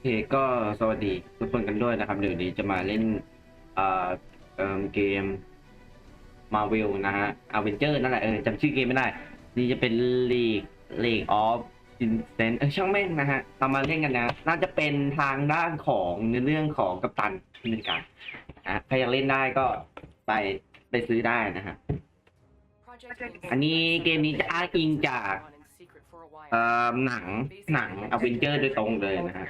เคก็สวัสดีทุกคนกันด้วยนะครับ เดี๋ยวนี้จะมาเล่นเอ่อเอิ่มเกม Marvel นะฮะ Avenger นั่นแหละเออจำชื่อเกมไม่ได้ นี่จะเป็น League League of Instant เออช่างแม่งนะฮะเรามาเล่นกันนะ น่าจะเป็นทางด้านของในเรื่องของกัปตันอเมริกันนะใครอยากเล่นได้ก็ไปไปซื้อได้นะฮะอันนี้เกมนี้จะอ้างอิงจากเอ่อหนังหนัง Avenger โดยตรงเลยนะฮะ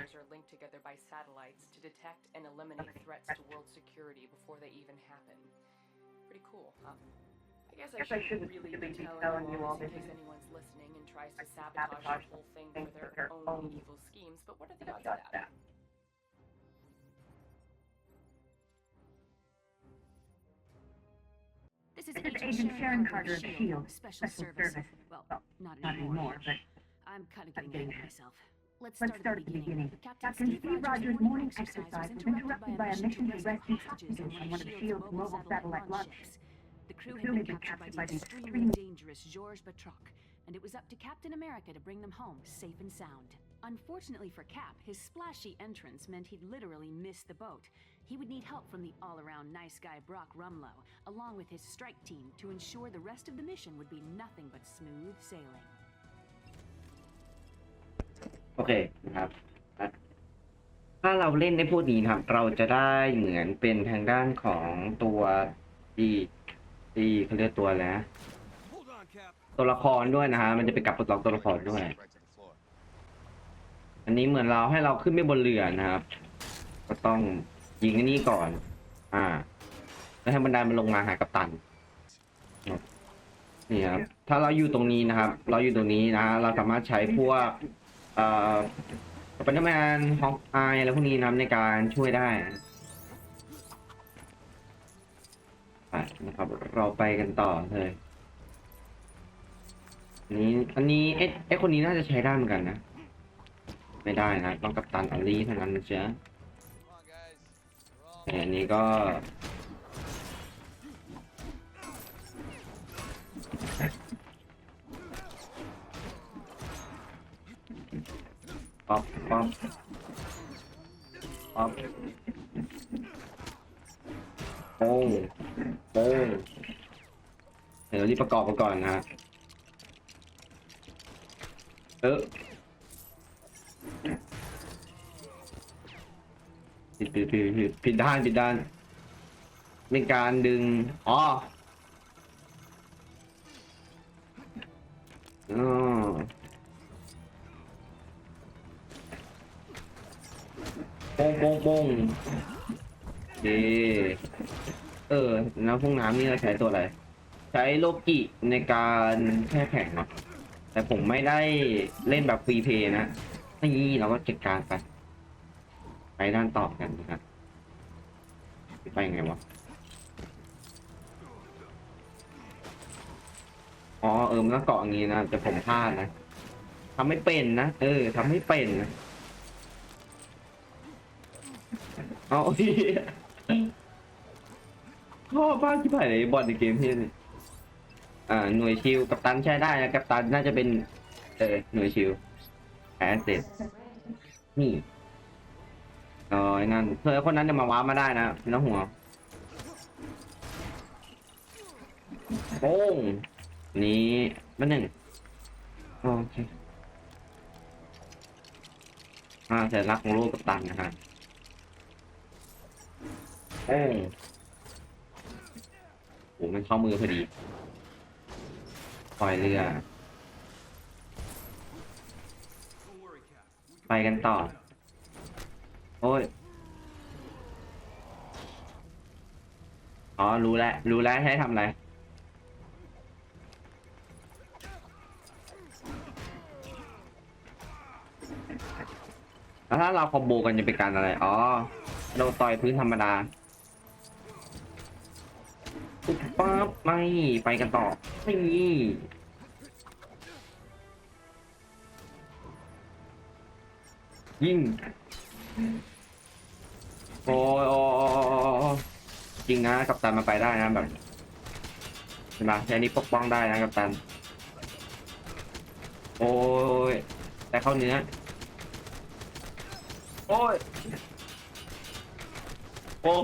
eliminate threats to world security before they even happen. Pretty cool, um, huh? I guess I shouldn't really be telling you all this in case anyone's listening and tries to sabotage the whole thing for their own evil schemes, but what are the odds of that? This is This Agent, is Agent Sharon Sharon Carter of Carter S.H.I.E.L.D., S.H.I.E.L.D., Special, Special Service. Service. Well, Well, not, Not anymore. anymore, but I'm kind of getting getting ahead of ahead. myself. Let's let's start, start at the beginning. Captain, Captain Steve Rogers' morning exercise was interrupted by a mission to rescue hostages on one of the S.H.I.E.L.D.'s mobile satellite launches. The crew had been captured by the extremely dangerous Georges Batroc, and it was up to Captain America to bring them home safe and sound. Unfortunately for Cap, his splashy entrance meant he'd literally miss the boat. He would need help from the all-around nice guy Brock Rumlow, along with his strike team, to ensure the rest of the mission would be nothing but smooth sailing. โอเคนะครับ ถ้าเราเล่นในพวกนี้นะครับ เราจะได้เหมือนเป็นทางด้านของตัวที่ที่เขาเรียกตัวแล้วตัวละครด้วยนะฮะมันจะไปกลับปลดล็อกตัวละครด้วย อันนี้เหมือนเราให้เราขึ้นไปบนเรือนะครับ ก็ต้องยิงอันนี้ก่อน อ่า แล้วให้บันไดมันลงมาหากัปตันนี่ครับถ้าเราอยู่ตรงนี้นะครับ เราอยู่ตรงนี้นะเราสามารถใช้พวก เอ่อสไปเดอร์แมนฮอกอายอะไรพวกนี้นะครับในการช่วยได้ไปนะครับ เราไปกันต่อเลยอันนี้อันนี้เอ๊ะเอ๊ะคนนี้น่าจะใช้ได้เหมือนกันนะ ไม่ได้นะ ต้องกัปตันอลลี่เท่านั้นนะจ๊ะ Come on, guys. We're all แต่อันนี้ก็ ป๊อปป๊อปป๊อปโป้โป้เดี๋ยวรีบประกอบกันก่อนนะฮะเออผิดผิดผิดผิดผิดด้านผิดด้านเป็นการดึง อ๋ออ๋อ ป้งโป้งโป้งเดเออ น้ำพุ่งน้ำนี่เราใช้ตัวอะไร ใช้โลกิในการแช่แข็งเนาะแต่ผมไม่ได้เล่นแบบฟรีเพย์นะนี่เราก็จัดการไป ไปด้านต่อกันนะครับไปไงวะ อ๋อเออมันต้องเกาะอย่างงี้นะแต่ผมพลาดนะทำไม่เป็นนะ เออทำไม่เป็นนะ เอาที่ชอบมากที่ผ่านเลยบอลในเกมที่นี่อ่าหน่วยชิลกัปตันใช้ได้นะกัปตันน่าจะเป็น เออหน่วยชิลแอสเซทนี่อ๋ออนั่นเธอคนนั้นจะมาว้ามาได้นะไม่ต้องห่วโป้งนี้มาหนึ่งโอเคอ่าสัญลักของลูกกับตันนะฮะ โอ้โหมันเข้ามือพอดีปล่อยเรือ ไปกันต่อ โอ้ย อ๋อ รู้แล้ว รู้แล้วให้ทำอะไร แล้วถ้าเราคอมโบกันจะเป็นการอะไร อ๋อ เราต่อยพื้นธรรมดา ปุ๊บปั๊บไม่ไปกันต่อนี่ยิงโอ้ยจริงนะกัปตันมาไปได้นะแบบเห็นไหมแค่นี้ปกป้องได้นะกัปตัน โอ้ยแต่เข้าเนื้อโอ้ยโอ้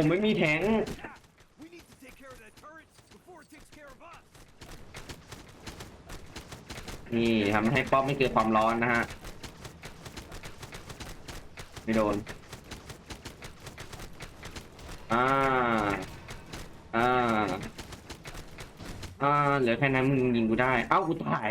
ผมไม่มีแทงนี่ทำให้ป๊อปไม่เกิดความร้อนนะฮะ ไม่โดน อ่า อ่า อ่า เหลือแค่นั้นมึงยิงกูได้ เอ้า กูตาย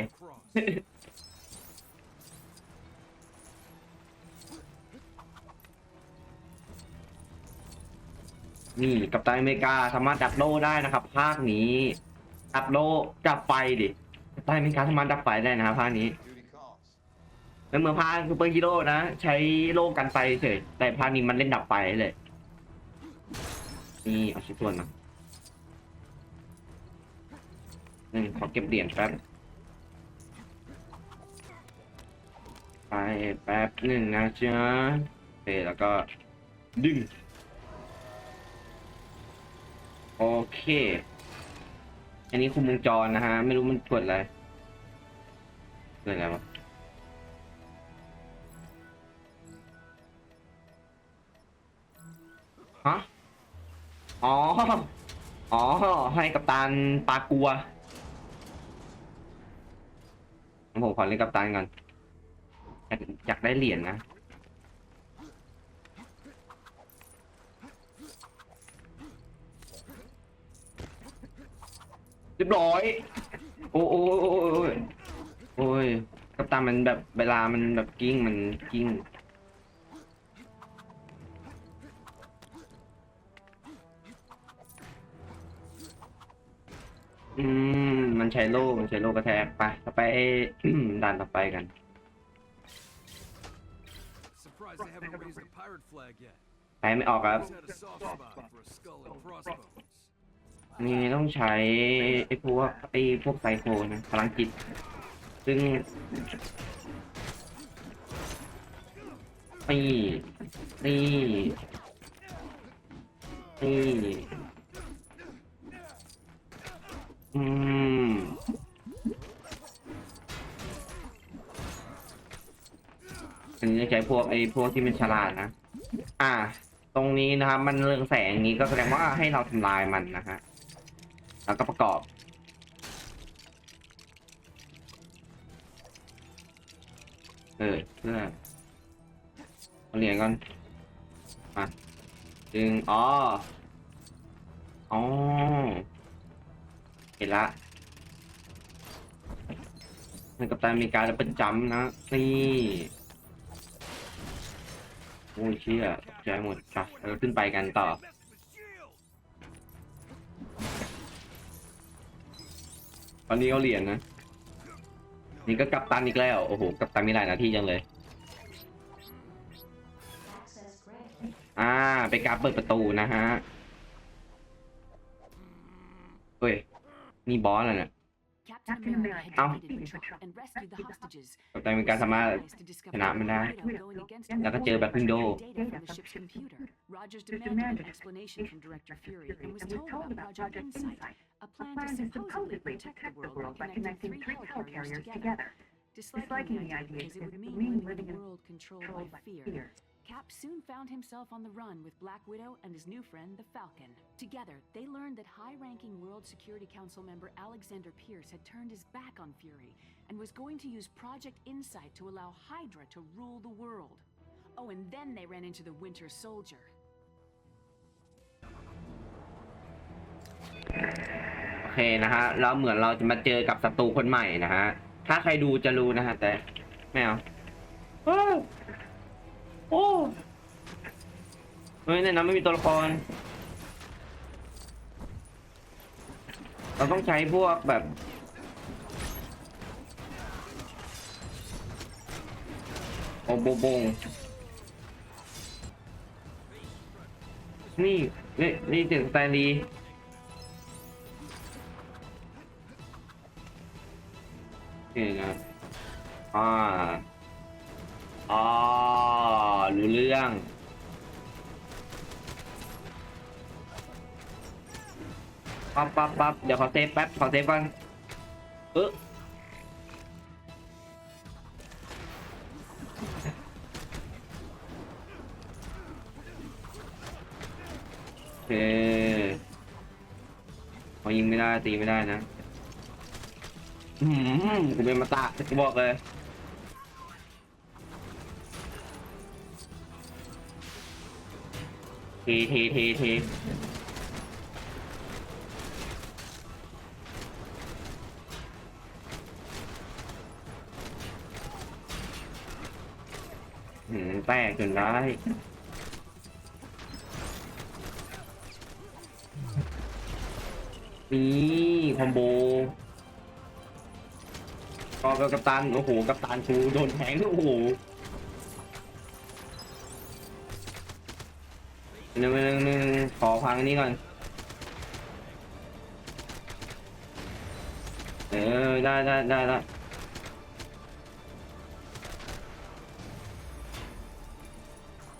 นี่กับตันอเมริกาสามารถดับโลได้นะครับ ภาคนี้ดับโลดับไฟดิกัปตันอเมริกาสามารถดับไฟได้นะครับภาคนี้แล้วเมื่อภาคซูเปอร์ฮีโร่นะ ใช้โล่กันไฟเฉยแต่ภาคนี้มันเล่นดับไฟเลยนี่เอาชิ้นส่วนมาอืมขอเก็บเหรียญแป๊บไปแป๊บหนึ่งนะจ๊ะโอเคแล้วก็ดึง โอเค อันนี้คุมวงจรนะฮะ ไม่รู้มันกดอะไรเกิดอะไรวะฮะ อ๋อ อ๋อ ให้กัปตันปลากัว ผมขอเล่นกัปตันก่อนอยากอยากได้เหรียญนะ เรียบร้อย โอ้โอ้โอ้โอ้ยโอ้ยกัปตันมันแบบเวลามันแบบกิ้งมันกิ้งอืมมันใช้โล่มันใช้โล่กระแทกไปต่อไปด่านต่อไปกัน Surprised they haven't raised the pirate flag yet. ไปไม่ออกครับ Always had a soft spot for a skull and crossbones. นี่ต้องใช้ไอ้พวกไอ้พวกไซโคนะพลังจิต ซึ่งนี่นี่นี่อืมอันนี้ใช้พวกไอ้พวกที่มันฉลาดนะ อ่า ตรงนี้นะครับ มันเรืองแสงอย่างนี้ก็แสดงว่าให้เราทำลายมันนะฮะ แล้วก็ประกอบ เออเพื่อเอาเหรียญก่อนมาดึงอ๋ออ๋อเห็นละมันกับตันอเมริกาจะเป็นจัมป์นะ นี่โอ้ยเชี่ยใจหมดจ้ะเราขึ้นไปกันต่อ ตอนนี้เขาเหรียญนะนี่ก็กัปตันอีกแล้วโอ้โหกัปตันมีหลายหน้าที่จังเลย อ่าไปนการเปิดประตูนะฮะเฮ้ยนี่บอสอะไรเนี่ย Captain Captain America America had Ow. defeated the patrol and rescued the hostages. กัปตันอเมริกาสามารถ Surprised to discover ชนะมันได้ Widow going against him แล้วก็เจอแบบพึ่งโด data from the ship's computer. Rogers demanded an explanation from Director Fury and was told about Project Insight, a plan to supposedly protect the world by connecting three helicarriers together. Disliking the idea because it would mean living in a world controlled by fear. Cap soon found himself on the run with Black Widow and his new friend, the Falcon. Together, they learned that high ranking World Security Council member Alexander Pierce had turned his back on Fury and was going to use Project Insight to allow Hydra to rule the world. Oh, and then they ran into the Winter Soldier. โอเคนะฮะแล้วเหมือนเราจะมาเจอกับศัตรูคนใหม่นะฮะ ถ้าใครดูจะรู้นะฮะ แต่ไม่เอาโอ้โอ้เฮ้ยในนั้นไม่มีตัวละคร เราต้องใช้พวกแบบโอโบโบงนี่นี่นี่เสียงสแตนลี คือไงอ่าอ๋อรู้เรื่อง ปั๊บปั๊บปั๊บเดี๋ยวขอเซฟแป๊บขอเซฟก่อนเออโอเคพอยิงไม่ได้ตีไม่ได้นะ อืมกูเป็นมาตะกูบอกเลยทเทเทเทหืมแตกจนได้นี่คอมโบ ก็กับกัปตันโอ้โหกัปตันกูโดนแทงโอ้โหหนึ่งหนึ่งหนึ่งขอพังอันนี้ก่อน เออ ได้ได้ได้ได้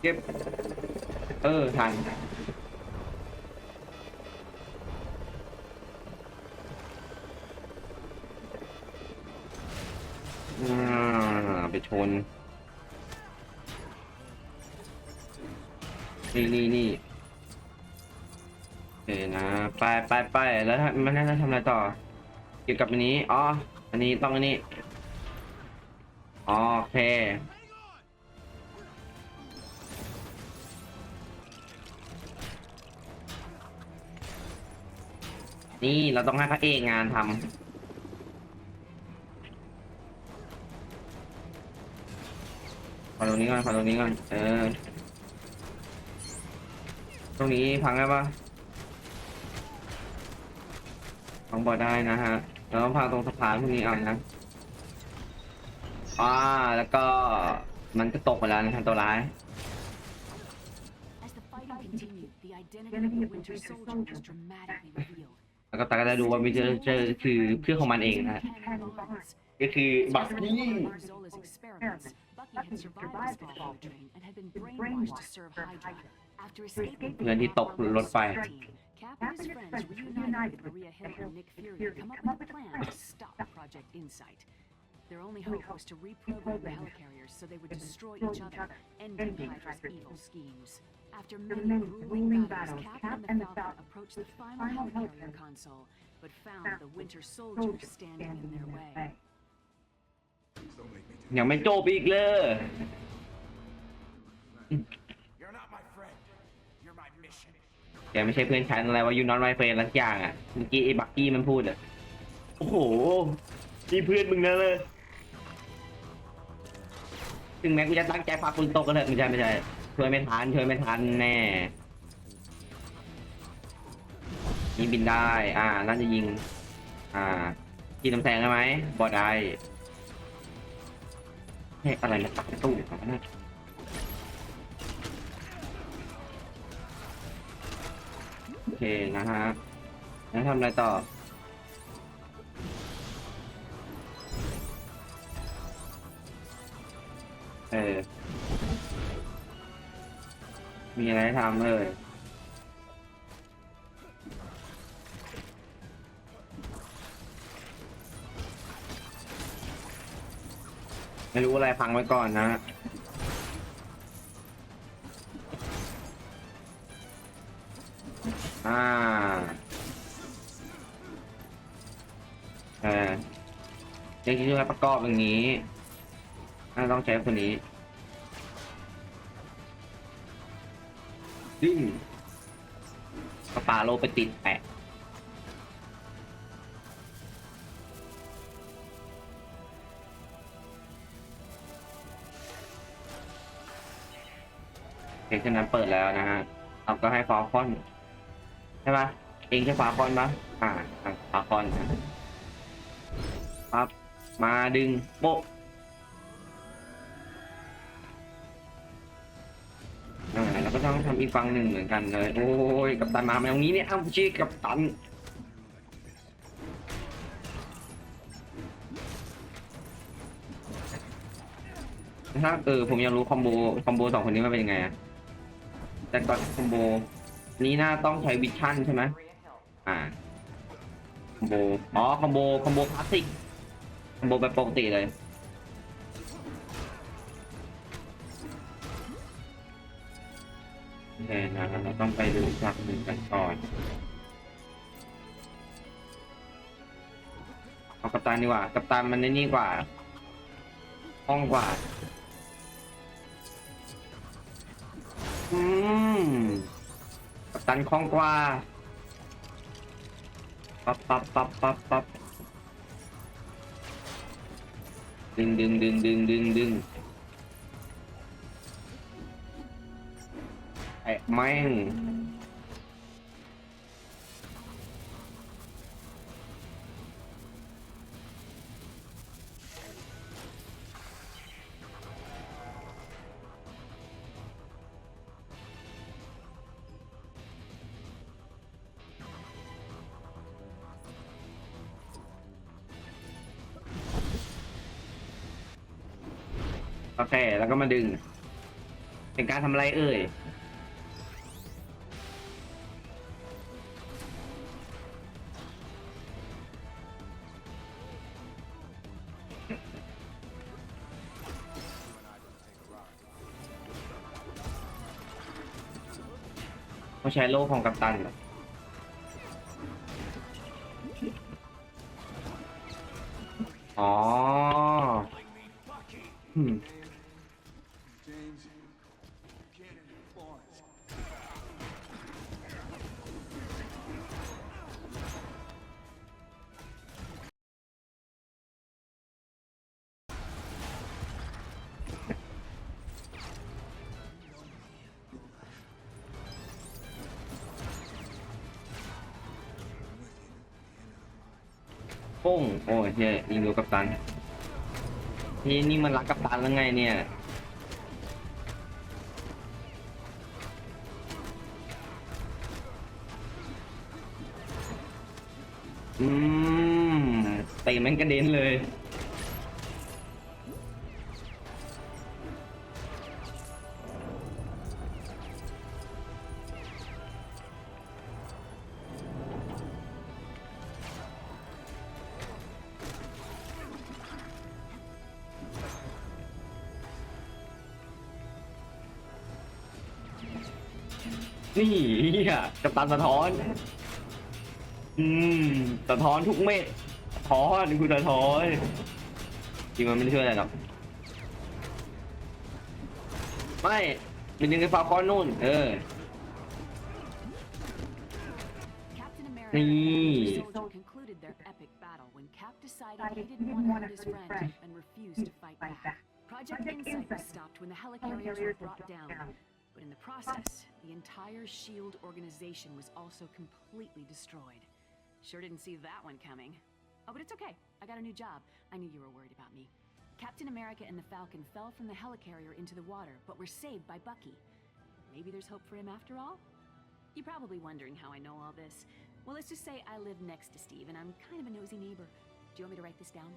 เก็บ เออทัน อ่าไปชน นี่นี่นี่โอเคนะ ไปไปไปแล้วมันน่าจะทำอะไรต่อ เกี่ยวกับอันนี้ อ๋อ อันนี้ต้องอันนี้อ๋อโอเค นี่เราต้องให้พระเอกงานทำ รงนี้ก่อนขอตรงนี้ก่อน เออ ตรงนี้พังได้ปะพังบ่ได้นะฮะเราต้องพังตรงสะพานพวกนี้เอานะอ่าแล้วก็มันก็ตกไปแล้วนะครับตัวร้าย As the fighting continued, the identity of the Winter Soldier was dramatically revealed. แล้วก็ตาก็ได้ดูว่ามิเจอร์เจอร์คือเพื่อนของมันเองนะฮะ Cannon lines. ก็คือบัก As a กี้ result of Zola's experiments, Bucky had survived the fall of the train and had been brainwashed to serve Hydra. After escaping เพื่อนที่ตกรถไฟ Cap and his friends reunited with Maria Hill and Nick Fury to come up with a plan to stop Project Insight. Their only hope was to reprogram the helicarriers so they would destroy each other, ending Hydra's evil schemes. After many grueling battles, Cap and the Falcon approached the final helicarrier console, but found the Winter Soldier standing in their way. ยังไม่จบอีกเลย You're not my friend. You're my mission. แกไม่ใช่เพื่อนฉันอะไรว่ายูนอนไวเฟรนลักอย่างอะ เมื่อกี้ไอ้บักกี้มันพูดอะ โอ้โหนี่เพื่อนมึงนะเลยถึงแม้กูจะตั้งใจพาคุณตกก็เถอะไม่ใช่ไม่ใช่ช่วยไม่ทันช่วยไม่ทันแน่ยิงบินได้ อ่าน่าจะยิง อ่ายิงน้ำแสงได้ไหมบอได้ เฮ้อะไรมาตักตู้ของมันนโอเคนะฮะแล้วทำอะไรต่อเออมีอะไรทำเออ ไม่รู้อะไรพังไว้ก่อนนะ อ่าเออเดี๋ยวที่จะประกอบอย่างนี้น่าต้องใช้คนนี้ดึงกระปาโลไปติดแปะ เพลงนั้นเปิดแล้วนะฮะเราก็ให้ฟอลคอนใช่ปะเองใช่ฟาคอนปะอ่าฟาคอนนะปั๊บมาดึงโป๊ะอ่าแล้วก็ต้องทำอีกฝั่งหนึ่งเหมือนกันเลย โอ้ยกับตันมามาตรงนี้เนี่ยอ้าวชี้กับตันถ้าเออผมอยากรู้คอมโบคอมโบสองคนนี้มันเป็นยังไงอะ แต่ก่อนคอมโบนี้น่าต้องใช้วิชั่นใช่ไหมอ่าคอมโบอ๋อคอมโบคอมโบคลาสสิกคอมโบแบบปกติเลยอืเคนะเราต้องไปดูฉากหนึ่งกันก่อนเอากัปตันดีกว่ากัปตันมันในนี่กว่าห้องกว่า อืมกัปตันคล่องกว่า ปั๊บปั๊บปั๊บปั๊บปั๊บดึงดึงดึงดึงดึงดึงไอ้แม่ง แล้วก็มาดึง เป็นการทำอะไรเอ่ยเขาใช้โล่ของกัปตันเหรออ๋อ ป้งโอ้ยเนี่ยยิงโดนกัปตันนี่นี่มันรักกัปตันแล้วไงเนี่ยอืมเตะมันกระเด็นเลย นี่เฮียกัปตันสะท้อน อืมสะท้อนทุกเม็ดสะท้อนคุณสะท้อนจริงมันไม่ได้ช่วยอะไรหรอกไม่เป็นยังไงฟาคอนนู่น เออ Captain But in the process, the entire SHIELD organization was also completely destroyed. Sure didn't see that one coming. Oh, but it's okay. I got a new job. I knew you were worried about me. Captain America and the Falcon fell from the helicarrier into the water, but were saved by Bucky. Maybe there's hope for him after all? You're probably wondering how I know all this. Well, let's just say I live next to Steve, and I'm kind of a nosy neighbor. Do you want me to write this down?